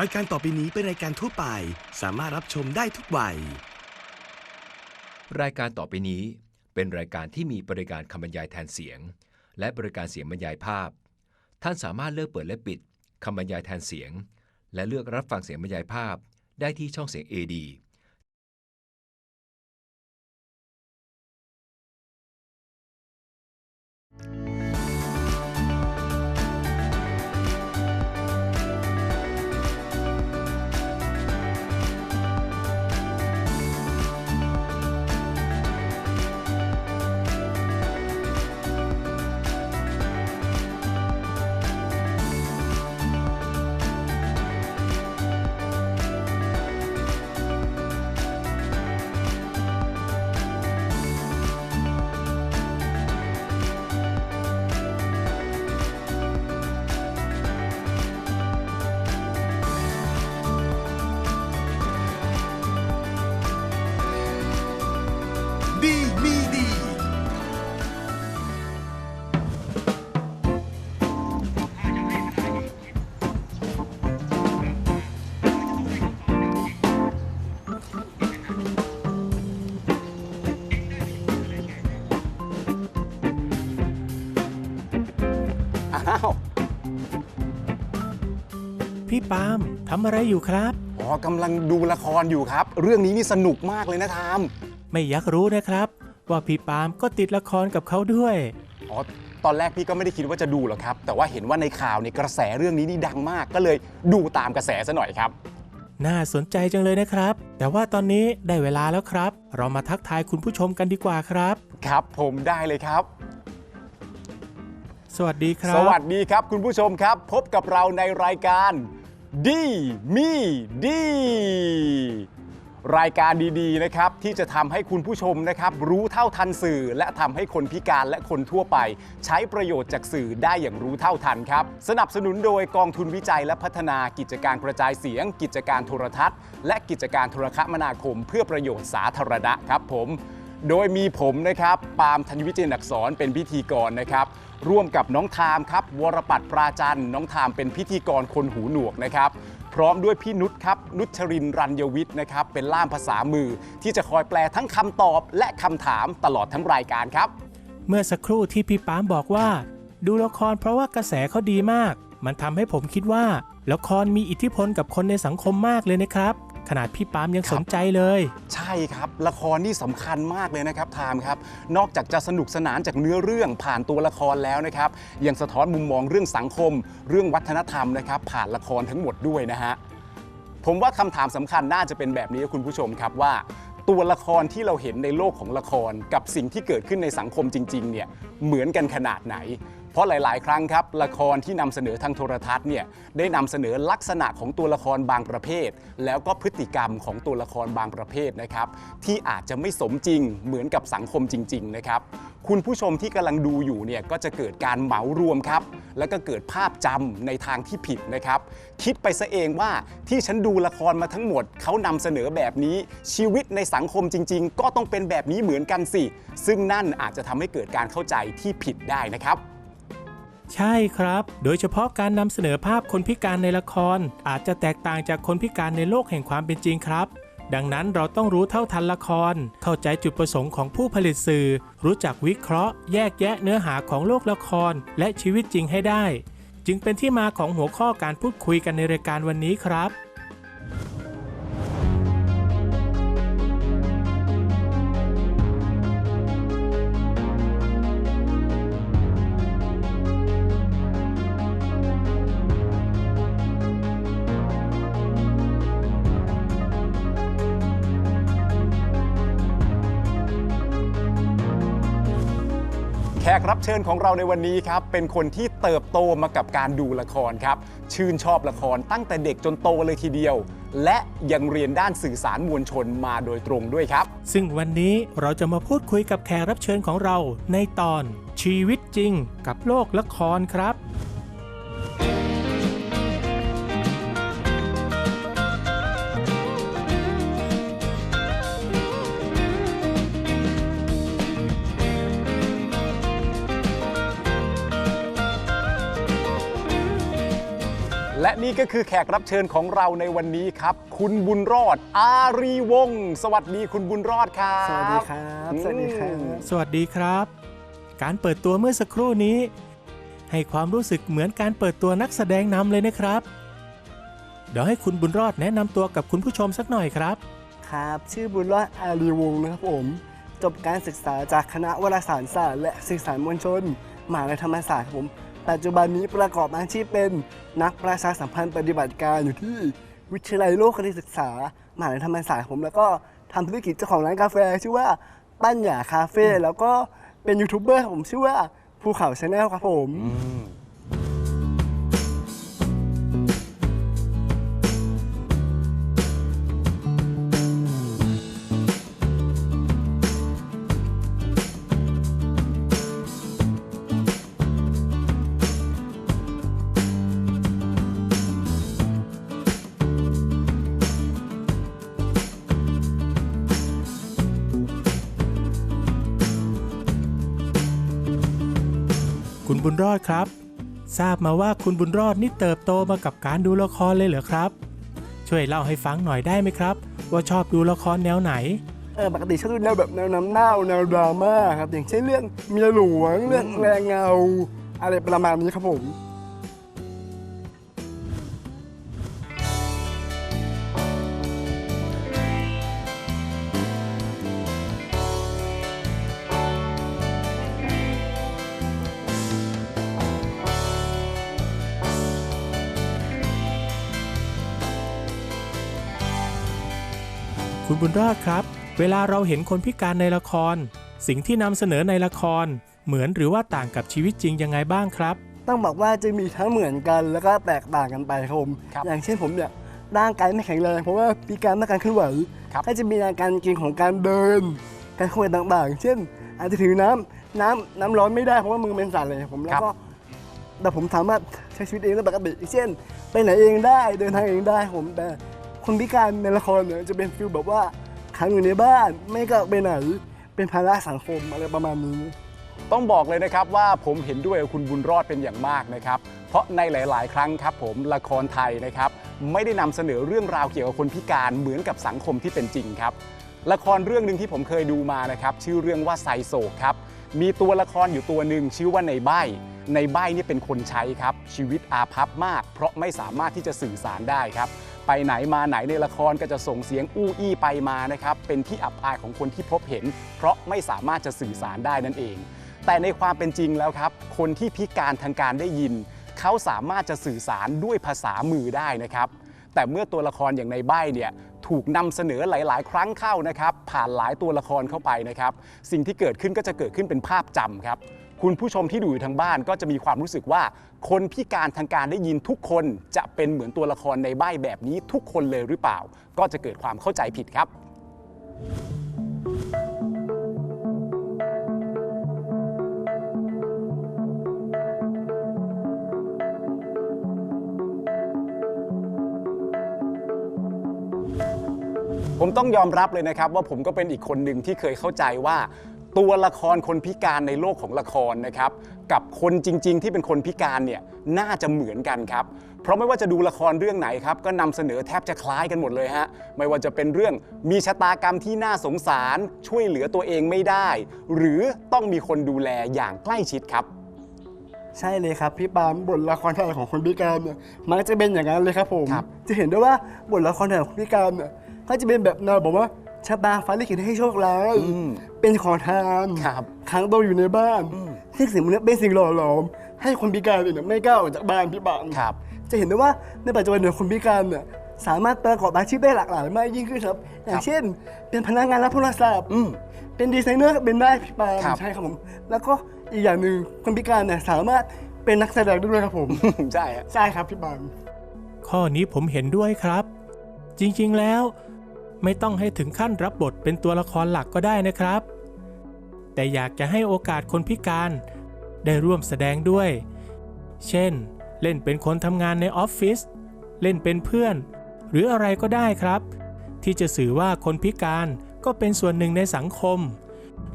รายการต่อไปนี้เป็นรายการทั่วไป สามารถรับชมได้ทุกวัย รายการต่อไปนี้เป็นรายการที่มีบริการคำบรรยายแทนเสียง และบริการเสียงบรรยายภาพ ท่านสามารถเลือกเปิดและปิดคำบรรยายแทนเสียง และเลือกรับฟังเสียงบรรยายภาพ ได้ที่ช่องเสียง AD ปาล์มทำอะไรอยู่ครับ อ๋อกำลังดูละครอยู่ครับ เรื่องนี้นี่สนุกมากเลยนะทาม ไม่อยากรู้นะครับ ว่าพี่ปาล์มก็ติดละครกับเขาด้วย อ๋อ ตอนแรกพี่ก็ไม่ได้คิดว่าจะดูหรอกครับ แต่ว่าเห็นว่าในข่าวเนี่ยกระแสเรื่องนี้นี่ดังมาก ก็เลยดูตามกระแสซะหน่อยครับ น่าสนใจจังเลยนะครับ แต่ว่าตอนนี้ได้เวลาแล้วครับ เรามาทักทายคุณผู้ชมกันดีกว่าครับ ครับผมได้เลยครับ สวัสดีครับ สวัสดีครับคุณผู้ชมครับ พบกับเราในรายการ ดีมีดี รายการดีๆนะครับที่จะทำให้คุณผู้ชมนะครับรู้เท่าทันสื่อ และทำให้คนพิการและคนทั่วไป ใช้ประโยชน์จากสื่อได้อย่างรู้เท่าทันครับ สนับสนุนโดยกองทุนวิจัยและพัฒนากิจการกระจายเสียง กิจการโทรทัศน์ และกิจการโทรคมนาคม เพื่อประโยชน์สาธารณะครับผม โดยมีผมนะครับ ปาล์มธัญวิจิตรอักษรเป็นพิธีกรนะครับ ร่วมกับน้องทามครับ วรปัตรปราจันน้องทามเป็นพิธีกรคนหูหนวกนะครับ พร้อมด้วยพี่นุชครับ นุชรินร์รัญยวิทย์นะครับ เป็นล่ามภาษามือที่จะคอยแปลทั้งคำตอบและคำถามตลอดทั้งรายการครับ เมื่อสักครู่ที่พี่ปาล์มบอกว่า ดูละครเพราะว่ากระแสเขาดีมาก มันทำให้ผมคิดว่าละครมีอิทธิพลกับคนในสังคมมากเลยนะครับ ขนาดพี่ปามยังสนใจเลย ใช่ครับ ละครนี่สำคัญมากเลยนะครับไทม์ครับ นอกจากจะสนุกสนานจากเนื้อเรื่องผ่านตัวละครแล้วนะครับ ยังสะท้อนมุมมองเรื่องสังคม เรื่องวัฒนธรรมนะครับ ผ่านละครทั้งหมดด้วยนะฮะผมว่าคำถามสำคัญน่าจะเป็นแบบนี้คุณผู้ชมครับว่าตัวละครที่เราเห็นในโลกของละคร กับสิ่งที่เกิดขึ้นในสังคมจริง ๆ เนี่ยเหมือนกันขนาดไหน เพราะหลาย ๆ ครั้งครับละครที่นำเสนอทางโทรทัศน์เนี่ยได้นำเสนอลักษณะของตัวละครบางประเภท แล้วก็พฤติกรรมของตัวละครบางประเภทนะครับที่อาจจะไม่สมจริงเหมือนกับสังคมจริง ๆ นะครับ คุณผู้ชมที่กำลังดูอยู่เนี่ยก็จะเกิดการเหมารวมครับ แล้วก็เกิดภาพจำในทางที่ผิดนะครับ คิดไปซะเองว่าที่ฉันดูละครมาทั้งหมดเขานำเสนอแบบนี้ชีวิตในสังคมจริง ๆ ก็ต้องเป็นแบบนี้เหมือนกันสิ ซึ่งนั่นอาจจะทำให้เกิดการเข้าใจที่ผิดได้นะครับ ใช่ครับ โดยเฉพาะการนำเสนอภาพคนพิการในละคร อาจจะแตกต่างจากคนพิการในโลกแห่งความเป็นจริงครับ ดังนั้นเราต้องรู้เท่าทันละคร เข้าใจจุดประสงค์ของผู้ผลิตสื่อ รู้จักวิเคราะห์ แยกแยะเนื้อหาของโลกละคร และชีวิตจริงให้ได้ จึงเป็นที่มาของหัวข้อการพูดคุยกันในรายการวันนี้ครับ กรับเชิญของเราในวันนี้ครับ เป็นคนที่เติบโตมากับการดูละครครับ ชื่นชอบละครตั้งแต่เด็กจนโตเลยทีเดียว และยังเรียนด้านสื่อสารมวลชนมาโดยตรงด้วยครับ ซึ่งวันนี้เราจะมาพูดคุยกับแขกรับเชิญของเราในตอนชีวิตจริงกับโลกละครครับ และนี่ก็คือแขกรับเชิญของเราในวันนี้ครับ คุณบุญรอด อารีวงศ์สวัสดีคุณบุญรอดครับสวัสดีครับ สวัสดีครับ สวัสดีครับ การเปิดตัวเมื่อสักครู่นี้ ให้ความรู้สึกเหมือนการเปิดตัวนักแสดงนำเลยนะครับ เดี๋ยวให้คุณบุญรอดแนะนำตัวกับคุณผู้ชมสักหน่อยครับ ครับ ชื่อบุญรอดอารีวงศ์นะครับผม จบการศึกษาจากคณะวารสารศาสตร์และสื่อสารมวลชนมหาวิทยาลัยธรรมศาสตร์ครับผม ปัจจุบันนี้ประกอบอาชีพเป็นนักประชาสัมพันธ์ปฏิบัติการอยู่ที่วิทยาลัยโลกคณิตศึกษามหาวิทยาลัยธรรมศาสตร์ผมแล้วก็ทำธุรกิจเจ้าของร้านกาแฟ ชื่อว่าปั้นหยาคาเฟ่แล้วก็เป็นยูทูบเบอร์ผมชื่อว่าภูเขาชาแนลครับผม บุญรอดครับ ทราบมาว่าคุณบุญรอดนี่เติบโตมากับการดูละครเลยเหรอครับ ช่วยเล่าให้ฟังหน่อยได้ไหมครับ ว่าชอบดูละครแนวไหนเออปกติชอบดูแนวแบบแนวน้ำเน่าแนวดราม่าครับอย่างเช่นเรื่องเมียหลวงเรื่องแรงเงา อะไรประมาณนี้ครับผม บุญรอดครับ เวลาเราเห็นคนพิการในละคร สิ่งที่นำเสนอในละคร เหมือนหรือว่าต่างกับชีวิตจริงยังไงบ้างครับ ต้องบอกว่าจะมีทั้งเหมือนกันแล้วก็แตกต่างกันไปครับผมครับอย่างเช่นผมเนี่ยร่างกายไม่แข็งแรงเพราะว่าพิการในการเคลื่อนไหวครับก็จะมีอาการเกร็งของการเดิน การเคลื่อนไหวต่างๆ เช่น อาจจะถือน้ำน้ำน้ำร้อนไม่ได้เพราะว่ามือเป็นสั่นเลยครับผมแล้วก็แต่ผมสามารถใช้ชีวิตเองได้ปกติเช่น ไปไหนเองได้เดินทางเองได้ครับผมแต่ คนพิการในละครเนี่ยจะเป็นฟิลแบบว่าขังอยู่ในบ้านไม่ก็ไปไหนเป็นภาระสังคมอะไรประมาณนี้ ต้องบอกเลยนะครับว่าผมเห็นด้วยกับคุณบุญรอดเป็นอย่างมากนะครับ เพราะในหลาย ๆ ครั้งครับ ผมละครไทยนะครับ ไม่ได้นำเสนอเรื่องราวเกี่ยวกับคนพิการเหมือนกับสังคมที่เป็นจริงครับ ละครเรื่องหนึ่งที่ผมเคยดูมานะครับชื่อเรื่องว่าไซโศกครับมีตัวละครอยู่ตัวหนึ่งชื่อว่าในใบในใบนี่เป็นคนใช้ครับ ชีวิตอาภัพมาก เพราะไม่สามารถที่จะสื่อสารได้ครับ ไปไหนมาไหนในละครก็จะส่งเสียงอู้อี้ไปมานะครับเป็นที่อับอายของคนที่พบเห็น เพราะไม่สามารถจะสื่อสารได้นั่นเอง แต่ในความเป็นจริงแล้วครับ คนที่พิการทางการได้ยิน เขาสามารถจะสื่อสารด้วยภาษามือได้นะครับ แต่เมื่อตัวละครอย่างในใบเนี่ยถูกนำเสนอหลาย ๆ ครั้งเข้านะครับ ผ่านหลายตัวละครเข้าไปนะครับ สิ่งที่เกิดขึ้นก็จะเกิดขึ้นเป็นภาพจำครับ คุณผู้ชมที่ดูอยู่ทางบ้านก็จะมีความรู้สึกว่า คนพิการทางการได้ยินทุกคนจะเป็นเหมือนตัวละครในใบแบบนี้ทุกคนเลยหรือเปล่า ก็จะเกิดความเข้าใจผิดครับ ผมต้องยอมรับเลยนะครับว่าผมก็เป็นอีกคนหนึ่งที่เคยเข้าใจว่า ตัวละครคนพิการในโลกของละครนะครับ กับคนจริง ๆ ที่เป็นคนพิการเนี่ยน่าจะเหมือนกันครับ เพราะไม่ว่าจะดูละครเรื่องไหนครับ ก็นำเสนอแทบจะคล้ายกันหมดเลยฮะไม่ว่าจะเป็นเรื่องมีชะตากรรมที่น่าสงสาร ช่วยเหลือตัวเองไม่ได้ หรือต้องมีคนดูแลอย่างใกล้ชิดครับใช่เลยครับพี่ปาล์มบทละครไทยของคนพิการเนี่ยมักจะเป็นอย่างนั้นเลยครับผมครับจะเห็นได้ว่าบทละครไทยของคนพิการเนี่ยก็จะเป็นแบบแนวบอกว่าชะตาฟ้าลิขิตให้โชคร้ายอืม เป็นขอทานครับขังตัวอยู่ในบ้านอืมซึ่งสิ่งพวกนี้เป็นสิ่งหล่อหลอม ให้คนพิการเนี่ยไม่กล้าออกจากบ้านพี่ปาล์มครับ จะเห็นได้ว่าในปัจจุบันเนี่ยคนพิการเนี่ยสามารถประกอบอาชีพได้หลากหลายมากยิ่งขึ้นครับ อย่างเช่น เป็นพนักงานรับโทรศัพท์อืมเป็นดีไซเนอร์ก็เป็นได้พี่ปาล์มครับใช่ครับผมแล้วก็อีกอย่างหนึ่งคนพิการเนี่ยสามารถเป็นนักแสดงได้ด้วยครับผมใช่ฮะใช่ครับพี่ปาล์มข้อนี้ผมเห็นด้วยครับ จริงๆแล้ว ไม่ต้องให้ถึงขั้นรับบทเป็นตัวละครหลักก็ได้นะครับ แต่อยากจะให้โอกาสคนพิการ ได้ร่วมแสดงด้วย เช่น เล่นเป็นคนทำงานในออฟฟิศเล่นเป็นเพื่อน หรืออะไรก็ได้ครับ ที่จะสื่อว่าคนพิการก็เป็นส่วนหนึ่งในสังคม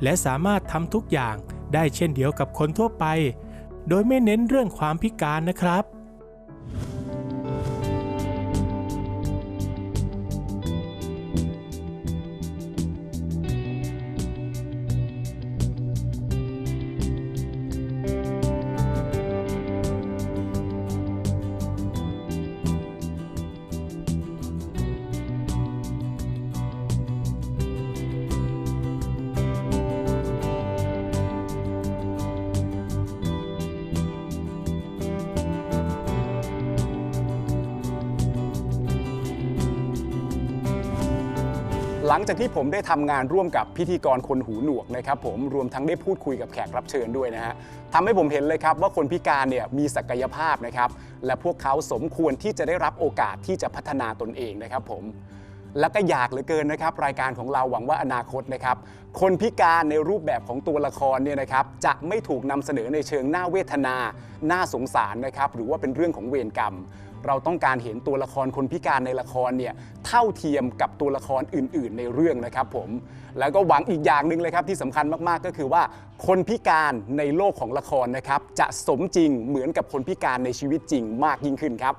และสามารถทำทุกอย่างได้เช่นเดียวกับคนทั่วไป โดยไม่เน้นเรื่องความพิการนะครับ ลังจากที่ผมได้ทำงานร่วมกับพิธีกรคนหูหนวกนะครับผมรวมทั้งได้พูดคุยกับแขกรับเชิญด้วยนะฮะทำให้ผมเห็นเลยครับว่าคนพิการเนี่ยมีศักยภาพนะครับและพวกเขาสมควรที่จะได้รับโอกาสที่จะพัฒนาตนเองนะครับผมแล้วก็อยากเหลือเกินนะครับ รายการของเราหวังว่าอนาคตนะครับ คนพิการในรูปแบบของตัวละครเนี่ยนะครับ จะไม่ถูกนำเสนอในเชิงน่าเวทนา หน่าสงสารนะครับ หรือว่าเป็นเรื่องของเวรกรรม เราต้องการเห็นตัวละครคนพิการในละครเนี่ยเท่าเทียมกับตัวละครอื่น ๆ ในเรื่องนะครับผมแล้วก็หวังอีกอย่างหนึ่งเลยครับที่สำคัญมากๆก็คือว่า คนพิการในโลกของละครนะครับจะสมจริงเหมือนกับคนพิการในชีวิตจริงมากยิ่งขึ้นครับ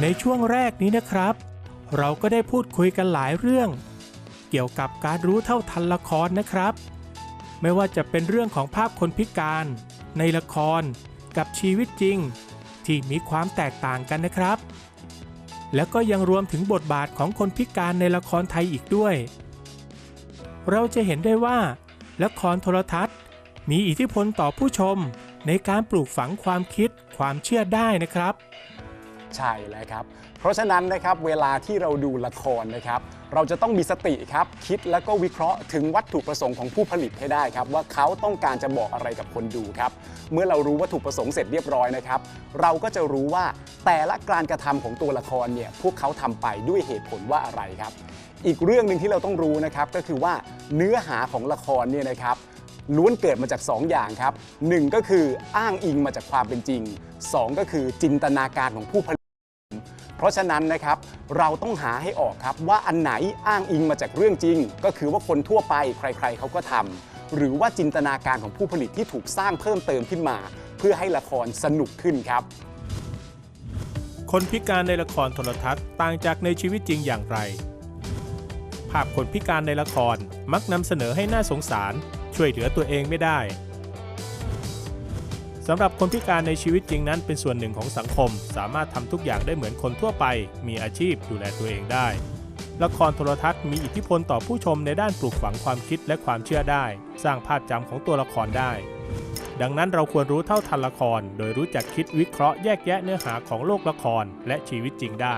ในช่วงแรกนี้นะครับ เราก็ได้พูดคุยกันหลายเรื่อง เกี่ยวกับการรู้เท่าทันละครนะครับ ไม่ว่าจะเป็นเรื่องของภาพคนพิการ ในละครกับชีวิตจริง ที่มีความแตกต่างกันนะครับ แล้วก็ยังรวมถึงบทบาทของคนพิการในละครไทยอีกด้วย เราจะเห็นได้ว่า ละครโทรทัศน์ มีอิทธิพลต่อผู้ชมในการปลูกฝังความคิดความเชื่อได้นะครับ ช่แล้วครับ เพราะฉะนั้นนะครับเวลาที่เราดูละครนะครับ เราจะต้องมีสติครับคิดแล้วก็วิเคราะห์ถึงวัตถุประสงค์ของผู้ผลิตให้ได้ครับ ว่าเขาต้องการจะบอกอะไรกับคนดูครับ เมื่อเรารู้วัตถุประสงค์เสร็จเรียบร้อยนะครับ เราก็จะรู้ว่าแต่ละการกระทำของตัวละครเนี่ยพวกเขาทำไปด้วยเหตุผลว่าอะไรครับ อีกเรื่องหนึ่งที่เราต้องรู้นะครับก็คือว่าเนื้อหาของละครเนี่ยนะครับล้วนเกิดมาจาก 2 อย่างครับ 1 ก็คืออ้างอิงมาจากความเป็นจริง 2 ก็คือจินตนาการของผู้ผลิต เพราะฉะนั้นนะครับเราต้องหาให้ออกครับว่าอันไหนอ้างอิงมาจากเรื่องจริง ก็คือว่าคนทั่วไปใครๆเขาก็ทำหรือว่าจินตนาการของผู้ผลิตที่ถูกสร้างเพิ่มเติมขึ้นมา เพื่อให้ละครสนุกขึ้นครับ คนพิการในละครโทรทัศน์ต่างจากในชีวิตจริงอย่างไร ภาพคนพิการในละครมักนำเสนอให้น่าสงสาร ช่วยเหลือตัวเองไม่ได้ สำหรับคนพิการในชีวิตจริงนั้นเป็นส่วนหนึ่งของสังคม สามารถทำทุกอย่างได้เหมือนคนทั่วไป มีอาชีพดูแลตัวเองได้ ละครโทรทัศน์มีอิทธิพลต่อผู้ชมในด้านปลูกฝังความคิดและความเชื่อได้ สร้างภาพจำของตัวละครได้ ดังนั้นเราควรรู้เท่าทันละคร โดยรู้จักคิดวิเคราะห์แยกแยะเนื้อหาของโลกละครและชีวิตจริงได้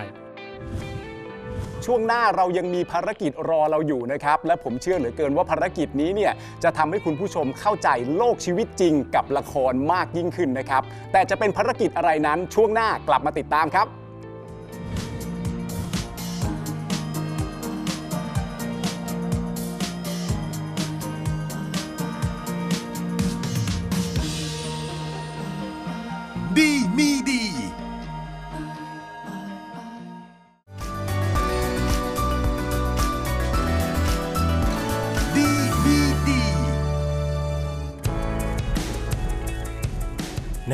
ช่วงหน้าเรายังมีภารกิจรอเราอยู่นะครับ และผมเชื่อเหลือเกินว่าภารกิจนี้เนี่ยจะทำให้คุณผู้ชมเข้าใจโลกชีวิตจริงกับละครมากยิ่งขึ้นนะครับ แต่จะเป็นภารกิจอะไรนั้นช่วงหน้ากลับมาติดตามครับ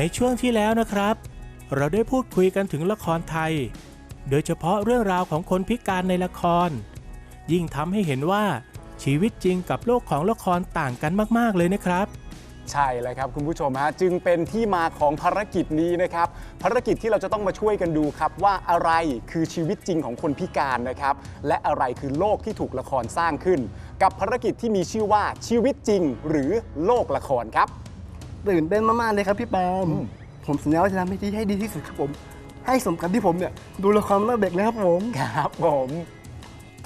ในช่วงที่แล้วนะครับ เราได้พูดคุยกันถึงละครไทย โดยเฉพาะเรื่องราวของคนพิการในละคร ยิ่งทำให้เห็นว่าชีวิตจริงกับโลกของละครต่างกันมากๆเลยนะครับใช่เลยครับคุณผู้ชมฮะจึงเป็นที่มาของภารกิจนี้นะครับ ภารกิจที่เราจะต้องมาช่วยกันดูครับว่าอะไรคือชีวิตจริงของคนพิการนะครับ และอะไรคือโลกที่ถูกละครสร้างขึ้น กับภารกิจที่มีชื่อว่าชีวิตจริง หรือโลกละครครับ ตื่นเต้นมากๆเลยครับพี่ปาล์มผมสัญญาว่าจะทำให้ดีให้ดีที่สุดครับผม ให้สมกับที่ผมเนี่ย ดูละครมาตั้งแต่เด็กเลยครับผมครับผม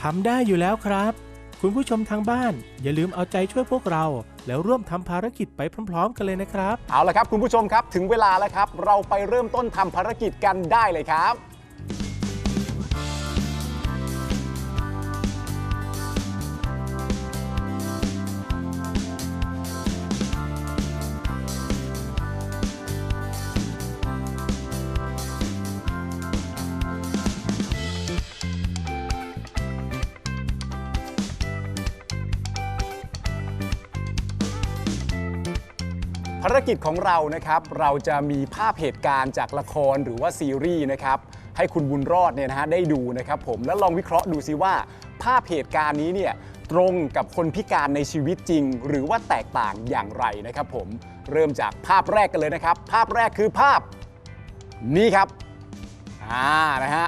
ทำได้อยู่แล้วครับ คุณผู้ชมทางบ้าน อย่าลืมเอาใจช่วยพวกเรา แล้วร่วมทำภารกิจไปพร้อม ๆ กันเลยนะครับ เอาละครับคุณผู้ชมครับถึงเวลาแล้วครับ เราไปเริ่มต้นทำภารกิจกันได้เลยครับ กิจของเรานะครับ เราจะมีภาพเหตุการณ์จากละครหรือว่าซีรีส์นะครับ ให้คุณบุญรอดเนี่ยนะฮะได้ดูนะครับผมแล้วลองวิเคราะห์ดูซิว่า ภาพเหตุการณ์นี้เนี่ยตรงกับคนพิการในชีวิตจริง หรือว่าแตกต่างอย่างไรนะครับผมเริ่มจากภาพแรกกันเลยนะครับ ภาพแรกคือภาพนี้ครับอ่านะฮะ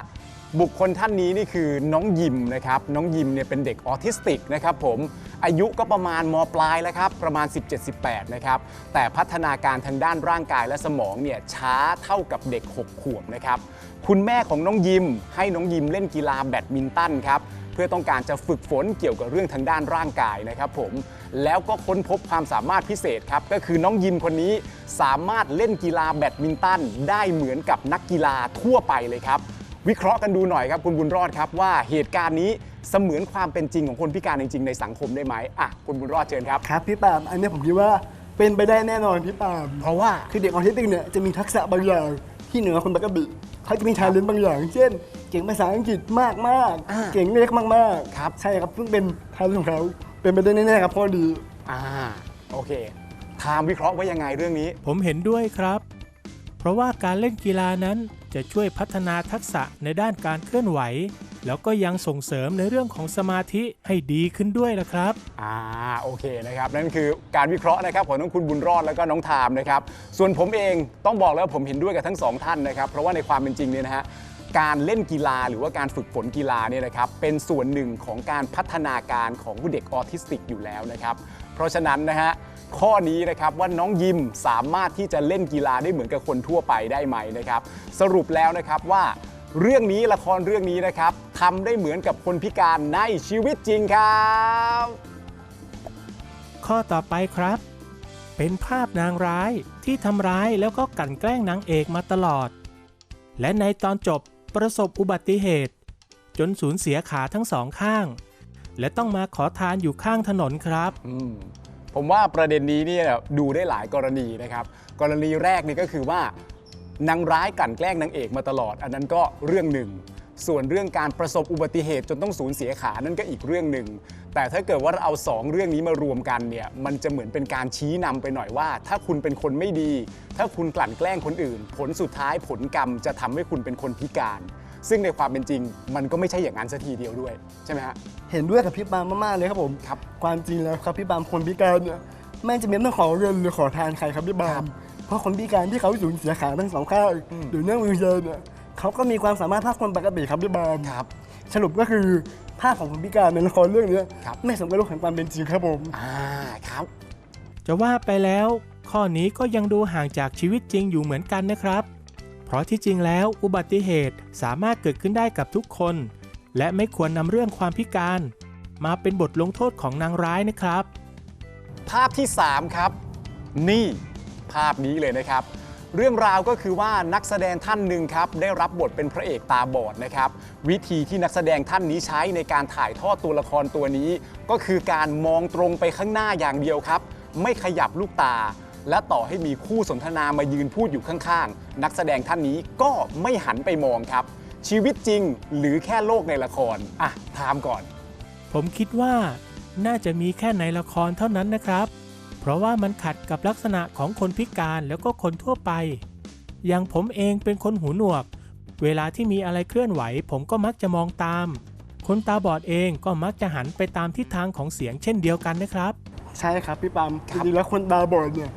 บุคคลท่านนี้นี่คือน้องยิมนะครับ น้องยิมเนี่ยเป็นเด็กออทิสติกนะครับผม อายุก็ประมาณมปลายแล้วครับประมาณ 17-18 นะครับ แต่พัฒนาการทางด้านร่างกายและสมองเนี่ยช้าเท่ากับเด็ก 6 ขวบนะครับคุณแม่ของน้องยิม ให้น้องยิมเล่นกีฬาแบดมินตันครับเพื่อต้องการจะฝึกฝนเกี่ยวกับเรื่องทางด้านร่างกายนะครับผมแล้วก็ค้นพบความสามารถพิเศษครับ ก็คือน้องยิมคนนี้สามารถเล่นกีฬาแบดมินตันได้เหมือนกับนักกีฬาทั่วไปเลยครับ วิเคราะห์กันดูหน่อยครับคุณบุญรอดครับว่าเหตุการณ์นี้ เสมือนความเป็นจริงของคนพิการจริง ๆ ในสังคมได้ไหมอะคุณบุญรอดเชิญครับ ครับพี่ปาล์มอันนี้ผมคิดว่าเป็นไปได้แน่นอนพี่ปาล์มเพราะว่าคือเด็กออทิสติกเนี่ยจะมีทักษะบางอย่างที่เหนือคนปกติเขาจะมีทาเลนต์บางอย่าง เช่น เก่งภาษาอังกฤษมากมากๆอ่าเก่งเลขมากๆครับใช่ครับซึ่งเป็นทาเลนต์ของเขาเป็นไปได้แน่ๆครับพ่อดีอ่าโอเคทามวิเคราะห์ว่ายังไงเรื่องนี้ ผมเห็นด้วยครับ เพราะว่าการเล่นกีฬานั้นจะช่วยพัฒนาทักษะในด้านการเคลื่อนไหว แล้วก็ยังส่งเสริมในเรื่องของสมาธิให้ดีขึ้นด้วยละครับ อ่าโอเคนะครับนั่นคือการวิเคราะห์นะครับของทั้งคุณบุญรอดแล้วก็น้องทามนะครับส่วนผมเองต้องบอกแล้ววาผมเห็นด้วยกับทั้งสองท่านนะครับเพราะว่าในความเป็นจริงเนี่ยนะฮะการเล่นกีฬาหรือว่าการฝึกฝนกีฬาเนี่ยนะครับเป็นส่วนหนึ่งของการพัฒนาการของผู้เด็กออทิสติกอยู่แล้วนะครับเพราะฉะนั้นนะฮะข้อนี้นะครับว่าน้องยิมสามารถที่จะเล่นกีฬาได้เหมือนกับคนทั่วไปได้ไหมนะครับสรุปแล้วนะครับว่า เรื่องนี้ละครเรื่องนี้นะครับทำได้เหมือนกับคนพิการในชีวิตจริงครับ ข้อต่อไปครับ เป็นภาพนางร้ายที่ทำร้ายแล้วก็กลั่นแกล้งนางเอกมาตลอด และในตอนจบประสบอุบัติเหตุ จนสูญเสียขาทั้งสองข้าง และต้องมาขอทานอยู่ข้างถนนครับ อืมผมว่าประเด็นนี้เนี่ยดูได้หลายกรณีนะครับ กรณีแรกนี่ก็คือว่า นางร้ายกลั่นแกล้งนางเอกมาตลอด อันนั้นก็เรื่องหนึ่ง ส่วนเรื่องการประสบอุบัติเหตุจนต้องสูญเสียขานั่นก็อีกเรื่องหนึ่ง แต่ถ้าเกิดว่าเราเอาสองเรื่องนี้มารวมกันเนี่ยมันจะเหมือนเป็นการชี้นำไปหน่อยว่า ถ้าคุณเป็นคนไม่ดี ถ้าคุณกลั่นแกล้งคนอื่น ผลสุดท้ายผลกรรมจะทำให้คุณเป็นคนพิการ ซึ่งในความเป็นจริง มันก็ไม่ใช่อย่างนั้นสัทีเดียวด้วยใช่ไหมฮะเห็นด้วยกับพี่ปาล์มมากๆเลยครับผมครับความจริงแล้วครับพี่ปาล์มคนพิการเนี่ยไม่จำเป็นต้องขอเงินหรือขอทานใครครับพี่ปาล์ม เพราะคนพิการที่เขาสูญเสียขาทั้งสองข้างหรือนั่งวิวแชร์เนี่ยเขาก็มีความสามารถภาคคนปกติครับพี่ปาล์มครับ สรุปก็คือภาพของคนพิการในละครเรื่องเนี้ยครับไม่สมกับโลกแห่งความเป็นจริงครับผมอ่าครับ จะว่าไปแล้ว ข้อนี้ก็ยังดูห่างจากชีวิตจริงอยู่เหมือนกันนะครับ เพราะที่จริงแล้วอุบัติเหตุสามารถเกิดขึ้นได้กับทุกคน และไม่ควรนำเรื่องความพิการ มาเป็นบทลงโทษของนางร้ายนะครับ ภาพที่ 3 ครับ นี่ภาพนี้เลยนะครับ เรื่องราวก็คือว่านักแสดงท่านหนึ่งครับได้รับบทเป็นพระเอกตาบอดนะครับ วิธีที่นักแสดงท่านนี้ใช้ในการถ่ายทอดตัวละครตัวนี้ ก็คือการมองตรงไปข้างหน้าอย่างเดียวครับ ไม่ขยับลูกตา และต่อให้มีคู่สนทนามายืนพูดอยู่ข้างๆ นักแสดงท่านนี้ก็ไม่หันไปมองครับ ชีวิตจริงหรือแค่โลกในละครอะถามก่อน ผมคิดว่าน่าจะมีแค่ในละครเท่านั้นนะครับ ราะว่ามันขัดกับลักษณะของคนพิการแล้วก็คนทั่วไป อย่างผมเองเป็นคนหูหนวก เวลาที่มีอะไรเคลื่อนไหว ผมก็มักจะมองตาม คนตาบอดเองก็มักจะหันไปตามทิศทางของเสียงเช่นเดียวกันนะครับ ใช่ครับพี่ปาล์มครับจริงๆแล้วคนตาบอดเนี่ย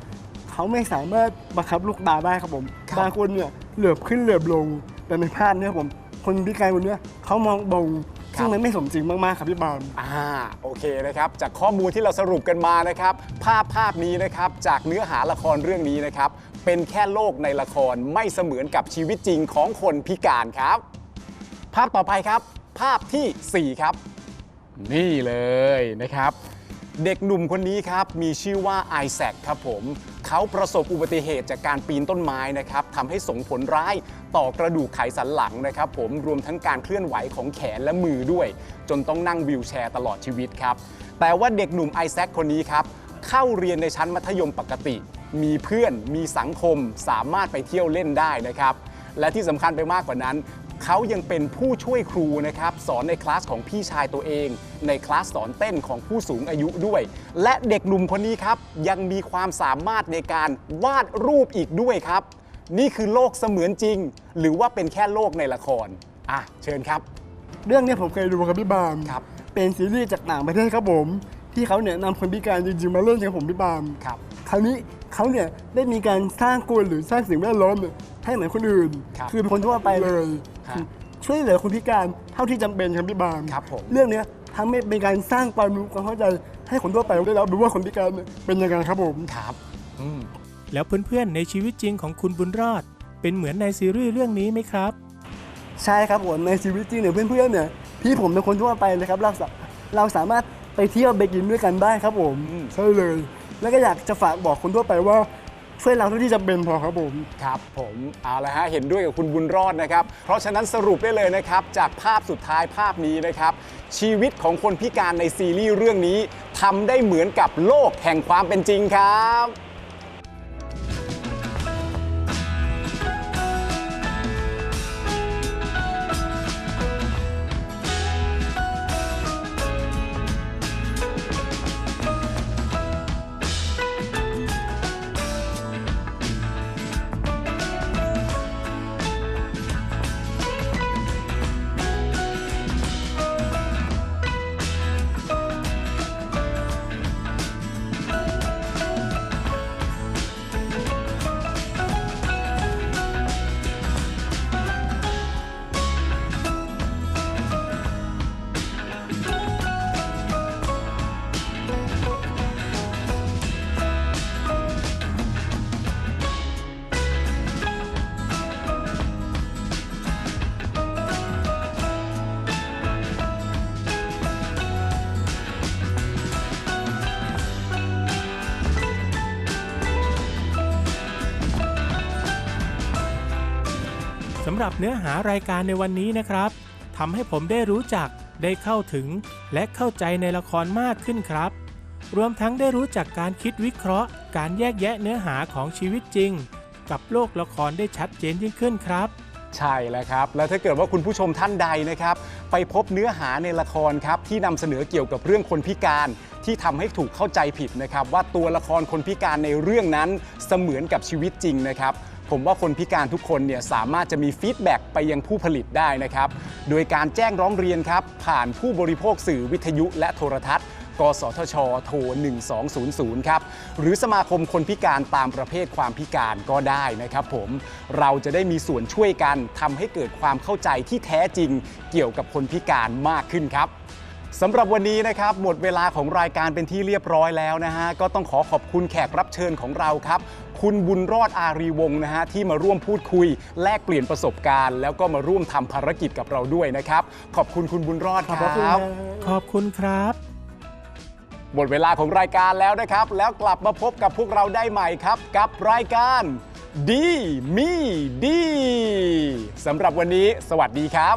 เขาไม่สามารถบังคับลูกตาได้ครับผมครับบางคนเนี่ยเหลือบขึ้นเหลือบลงแต่ในภาพเนี่ยผมคนพิการคนเนี้ยเขามองตรง ซึ่งมันไม่สมจริงมาก ๆ ครับพี่ปาล์มอ่าโอเคนะครับ จากข้อมูลที่เราสรุปกันมานะครับ ภาพภาพนี้นะครับ จากเนื้อหาละครเรื่องนี้นะครับ เป็นแค่โลกในละครไม่เสมือนกับชีวิตจริงของคนพิการครับ ภาพต่อไปครับ ภาพทีสี่4 ครับ นี่เลยนะครับ เด็กหนุ่มคนนี้ครับมีชื่อว่าไอแซคครับผมเขาประสบอุบัติเหตุจากการปีนต้นไม้นะครับทำให้ส่งผลร้ายต่อกระดูกไขสันหลังนะครับ ผมรวมทั้งการเคลื่อนไหวของแขนและมือด้วย จนต้องนั่งวีลแชร์ตลอดชีวิตครับแต่ว่าเด็กหนุ่มไอแซคคนนี้ครับเข้าเรียนในชั้นมัธยมปกติ มีเพื่อนมีสังคมสามารถไปเที่ยวเล่นได้นะครับ และที่สำคัญไปมากกว่านั้น เขายังเป็นผู้ช่วยครูนะครับสอนในคลาสของพี่ชายตัวเอง ในคลาสสอนเต้นของผู้สูงอายุด้วย และเด็กหนุ่มคนนี้ครับยังมีความสามารถในการวาดรูปอีกด้วยครับ นี่คือโลกเสมือนจริง หรือว่าเป็นแค่โลกในละครอะเชิญครับ เรื่องเนี้ยผมเคยดูครับพี่บามครับ เป็นซีรีส์จากต่างประเทศครับผม ที่เขาเนี่ยนำคนพิการจริงๆมาเล่นกับผมพี่บามครับ คราวนี้เขาเนี่ยได้มีการสร้างกลหรือสร้างสิ่งแวดล้อมเนี่ยให้เหมือนคนอื่นครับ อเป็นคนทั่วไปเลย ฮะช่วยเหลือคนพิการเท่าที่จำเป็นครับพี่บามครับผมเรื่องเนี้ยทำให้เป็นการสร้างความรู้ความเข้าใจให้คนทั่วไปได้รับรู้ว่าคนพิการเนี่ยเป็นยังไงครับผมครับอืมแล้วเพื่อนๆในชีวิตจริงของคุณบุญรอด เป็นเหมือนในซีรีส์เรื่องนี้ไหมครับ ใช่ครับผมในชีวิตจริงเนี่ยเพื่อนๆเนี่ยพี่ผมเป็นคนทั่วไปเลยครับเราสาเราสามารถไปเที่ยวไปกินด้วยกันได้ครับผมอืมใช่เลย แล้วก็อยากจะฝากบอกคนทั่วไปว่า เส้นเราเท่าที่จะเป็นพอครับผมครับผมเอาละฮะเห็นด้วยกับคุณบุญรอดนะครับ เพราะฉะนั้นสรุปได้เลยนะครับ จากภาพสุดท้ายภาพนี้นะครับ ชีวิตของคนพิการในซีรีส์เรื่องนี้ทำได้เหมือนกับโลกแห่งความเป็นจริงครับ หรับเนื้อหารายการในวันนี้นะครับทำให้ผมได้รู้จักได้เข้าถึง และเข้าใจในละครมากขึ้นครับ รวมทั้งได้รู้จักการคิดวิเคราะห์ การแยกแยะเนื้อหาของชีวิตจริง กับโลกละครได้ชัดเจนยิ่งขึ้นครับใช่แล้วครับ แล้วถ้าเกิดว่าคุณผู้ชมท่านใดนะครับ ไปพบเนื้อหาในละครครับ ที่นำเสนอเกี่ยวกับเรื่องคนพิการ ที่ทำให้ถูกเข้าใจผิดนะครับ ว่าตัวละครคนพิการในเรื่องนั้นเสมือนกับชีวิตจริงนะครับ ผมว่าคนพิการทุกคนเนี่ยสามารถจะมีฟีดแบ็กไปยังผู้ผลิตได้นะครับ โดยการแจ้งร้องเรียนครับ ผ่านผู้บริโภคสื่อวิทยุและโทรทัศน์ กสทช โทร 1200 ครับ หรือสมาคมคนพิการตามประเภทความพิการก็ได้นะครับผม เราจะได้มีส่วนช่วยกันทำให้เกิดความเข้าใจที่แท้จริง เกี่ยวกับคนพิการมากขึ้นครับสำหรับวันนี้นะครับหมดเวลาของรายการเป็นที่เรียบร้อยแล้วนะฮะก็ต้องขอขอบคุณแขกรับเชิญของเราครับ คุณบุญรอดอารีวงศ์นะฮะที่มาร่วมพูดคุย แลกเปลี่ยนประสบการณ์ แล้วก็มาร่วมทำภารกิจกับเราด้วยนะครับ ขอบคุณคุณบุญรอดขอบคพระคุณรับครับขอบคุณครับ หมดเวลาของรายการแล้วนะครับ แล้วกลับมาพบกับพวกเราได้ใหม่ครับ กับรายการ ดีมีดีสำหรับวันนี้ สวัสดีครับ